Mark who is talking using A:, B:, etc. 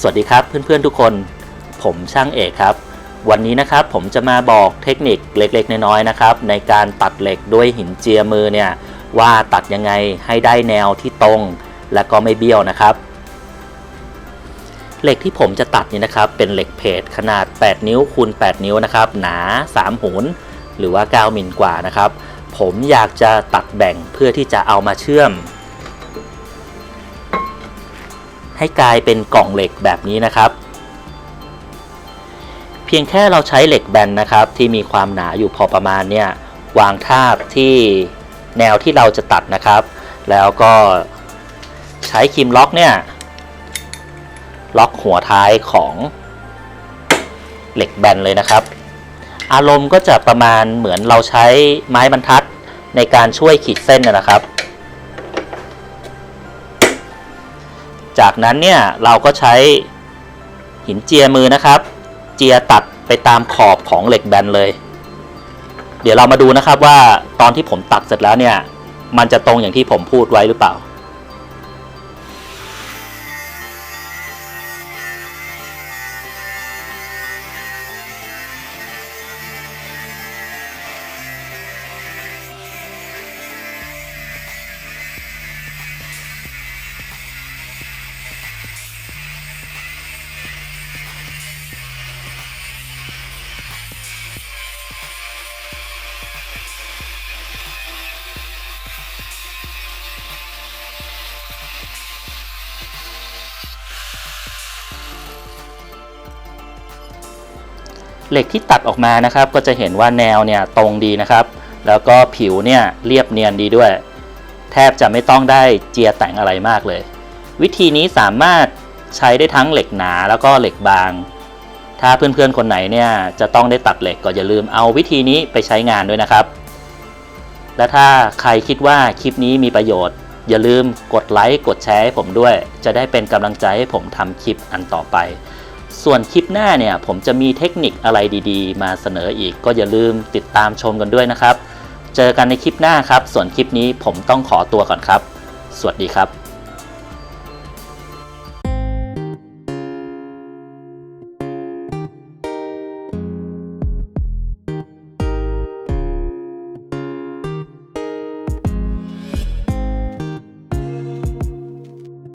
A: สวัสดีครับเพื่อนๆทุกคน ผมช่างเอกครับ วันนี้นะครับผมจะมาบอกเทคนิคเล็กๆ น้อยๆนะครับในการตัดเหล็กด้วยหินเจียมือเนี่ยว่าตัดยังไงให้ได้แนวที่ตรง และก็ไม่เบี้ยวนะครับเหล็กที่ผมจะตัดนี่นะครับเป็นเหล็กเพจขนาด 8 นิ้วคูณ 8 นิ้วนะครับหนา 3หุนหรือว่า 9มิลกว่านะครับ ผมอยากจะตัดแบ่งเพื่อที่จะเอามาเชื่อม ให้กลายเป็นกล่องเหล็กแบบนี้นะครับ เพียงแค่เราใช้เหล็กแบนนะครับ ที่มีความหนาอยู่พอประมาณเนี่ยวางทาบที่แนวที่เราจะตัดนะครับ แล้วก็ใช้คีมล็อกเนี่ยล็อกหัวท้ายของเหล็กแบนเลยนะครับ อารมณ์ก็จะประมาณเหมือนเราใช้ไม้บรรทัดในการช่วยขีดเส้นนะครับ จากนั้นเนี่ยเราก็ใช้หินเจียมือนะครับ เจียตัดไปตามขอบของเหล็กแบนเลย เดี๋ยวเรามาดูนะครับว่าตอนที่ผมตัดเสร็จแล้วเนี่ย มันจะตรงอย่างที่ผมพูดไว้หรือเปล่า เหล็กที่ตัดออกมานะครับ ก็จะเห็นว่าแนวเนี่ยตรงดีนะครับ แล้วก็ผิวเนี่ยเรียบเนียนดีด้วย แทบจะไม่ต้องได้เจียแต่งอะไรมากเลย วิธีนี้สามารถใช้ได้ทั้งเหล็กหนาแล้วก็เหล็กบาง ถ้าเพื่อนๆคนไหนเนี่ยจะต้องได้ตัดเหล็กก็อย่าลืมเอาวิธีนี้ไปใช้งานด้วยนะครับ และถ้าใครคิดว่าคลิปนี้มีประโยชน์ อย่าลืมกดไลค์กดแชร์ให้ผมด้วย จะได้เป็นกำลังใจให้ผมทำคลิปอันต่อไป ส่วนคลิปหน้าเนี่ยผมจะมีเทคนิคอะไรดีๆ มาเสนออีกก็อย่าลืมติดตามชมกันด้วยนะครับ เจอกันในคลิปหน้าครับ ส่วนคลิปนี้ผมต้องขอตัวก่อนครับ สวัสดีครับ